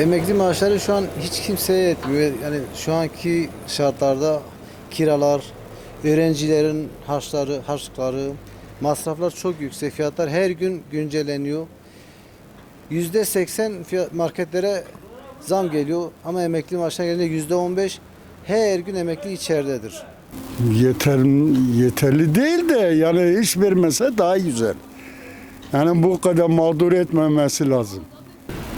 Emekli maaşları şu an hiç kimseye yetmiyor. Yani şu anki şartlarda kiralar, öğrencilerin harçları, harçlıkları, masraflar çok yüksek. Fiyatlar her gün güncelleniyor. Yüzde seksen marketlere zam geliyor ama emekli maaşına gelince yüzde on beş her gün emekli içeridedir. Yeter, yeterli değil de yani iş vermese daha güzel. Yani bu kadar mağdur etmemesi lazım.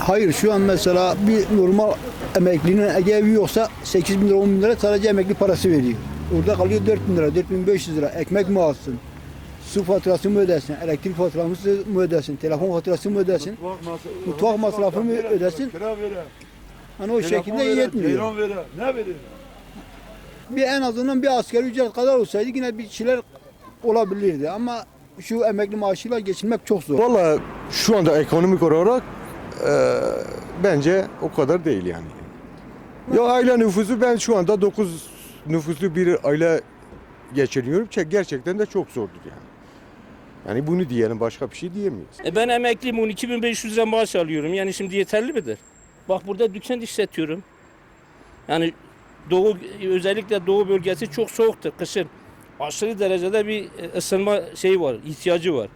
Hayır şu an mesela bir normal emeklinin eğer evi yoksa 8 bin lira 10 bin lira sadece emekli parası veriyor. Orada kalıyor 4 bin lira 4500 lira ekmek mi alsın? Su faturası mı ödesin? Elektrik faturası mı ödesin? Telefon faturası mı ödesin? Mutfak masrafı mı ödesin? Hani o şekilde yetmiyor. Ne verir? Bir en azından bir asgari ücret kadar olsaydı yine bir şeyler olabilirdi ama şu emekli maaşıyla geçinmek çok zor. Valla şu anda ekonomik olarak e, bence o kadar değil yani. Ya aile nüfusu ben şu anda 9 nüfuslu bir aile geçiriyorum. Çe- Gerçekten de çok zordur yani. Yani bunu diyelim başka bir şey diyemeyiz. E ben emekliyim 12.500 lira maaş alıyorum. Yani şimdi yeterli midir? Bak burada dükkan işletiyorum. Yani doğu özellikle doğu bölgesi çok soğuktur kışın. Aşırı derecede bir e, ısınma şeyi var, ihtiyacı var.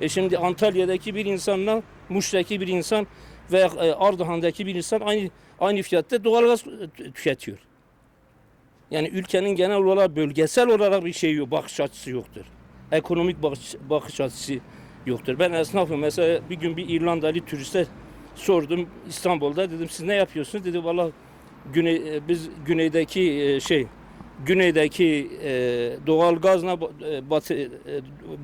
E şimdi Antalya'daki bir insanla Muş'taki bir insan veya e, Ardahan'daki bir insan aynı aynı fiyatta doğalgaz tü- tüketiyor. Yani ülkenin genel olarak bölgesel olarak bir şey yok, bakış açısı yoktur. Ekonomik bakış, bakış açısı yoktur. Ben esnafım mesela bir gün bir İrlandalı turiste sordum İstanbul'da dedim siz ne yapıyorsunuz dedi valla güney, e, biz güneydeki e, şey güneydeki e, doğal gazla e, batı e,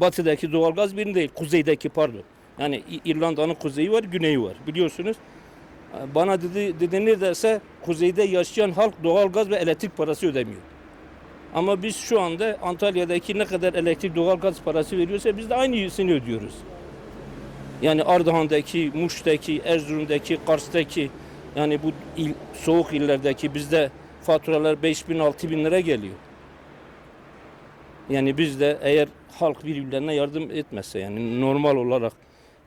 batıdaki doğal gaz bir değil kuzeydeki pardon. Yani İrlanda'nın kuzeyi var güneyi var biliyorsunuz. E, Bana dedi, dedi neredeyse kuzeyde yaşayan halk doğal gaz ve elektrik parası ödemiyor. Ama biz şu anda Antalya'daki ne kadar elektrik doğal gaz parası veriyorsa biz de aynısını ödüyoruz. Yani Ardahan'daki, Muş'taki, Erzurum'daki, Kars'taki yani bu il, soğuk illerdeki bizde faturalar 5 bin 6 bin lira geliyor. Yani biz de eğer halk birbirlerine yardım etmezse yani normal olarak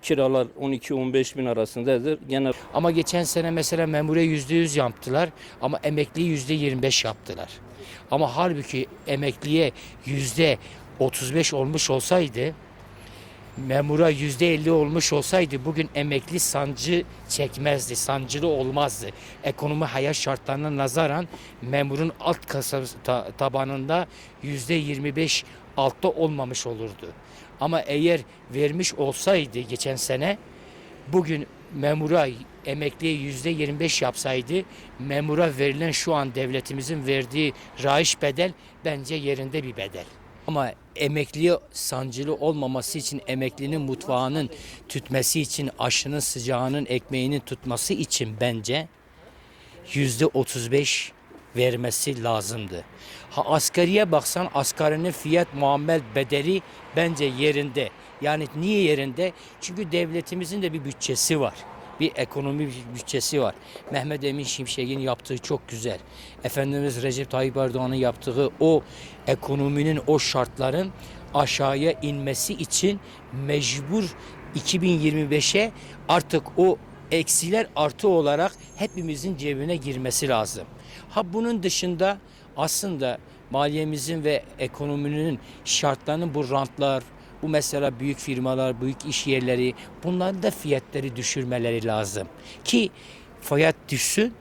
kiralar 12-15 bin arasındadır. Genel Ama geçen sene mesela memure yüzde yüz yaptılar ama emekliye yüzde yirmi beş yaptılar. Ama halbuki emekliye yüzde otuz beş olmuş olsaydı, memura yüzde elli olmuş olsaydı bugün emekli sancı çekmezdi, sancılı olmazdı. Ekonomi hayat şartlarına nazaran memurun alt kasa ta- tabanında yüzde yirmi beş altta olmamış olurdu. Ama eğer vermiş olsaydı geçen sene bugün memura emekliye yüzde 25 yapsaydı memura verilen şu an devletimizin verdiği raiş bedel bence yerinde bir bedel. Ama emekliye sancılı olmaması için emeklinin mutfağının tütmesi için aşının sıcağının ekmeğinin tutması için bence yüzde 35 vermesi lazımdı. Ha asgariye baksan asgarinin fiyat muamel bedeli bence yerinde. Yani niye yerinde? Çünkü devletimizin de bir bütçesi var. Bir ekonomi bütçesi var. Mehmet Emin Şimşek'in yaptığı çok güzel. Efendimiz Recep Tayyip Erdoğan'ın yaptığı o ekonominin o şartların aşağıya inmesi için mecbur 2025'e artık o eksiler artı olarak hepimizin cebine girmesi lazım. Ha bunun dışında aslında maliyemizin ve ekonominin şartlarının bu rantlar, bu mesela büyük firmalar, büyük iş yerleri bunların da fiyatları düşürmeleri lazım. Ki fiyat düşsün,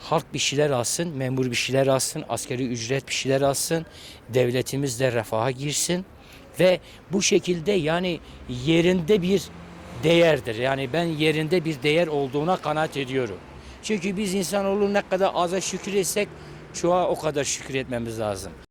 halk bir şeyler alsın, memur bir şeyler alsın, askeri ücret bir şeyler alsın, devletimiz de refaha girsin ve bu şekilde yani yerinde bir değerdir. Yani ben yerinde bir değer olduğuna kanaat ediyorum. Çünkü biz insanoğlu ne kadar aza şükür etsek çoğa o kadar şükür etmemiz lazım.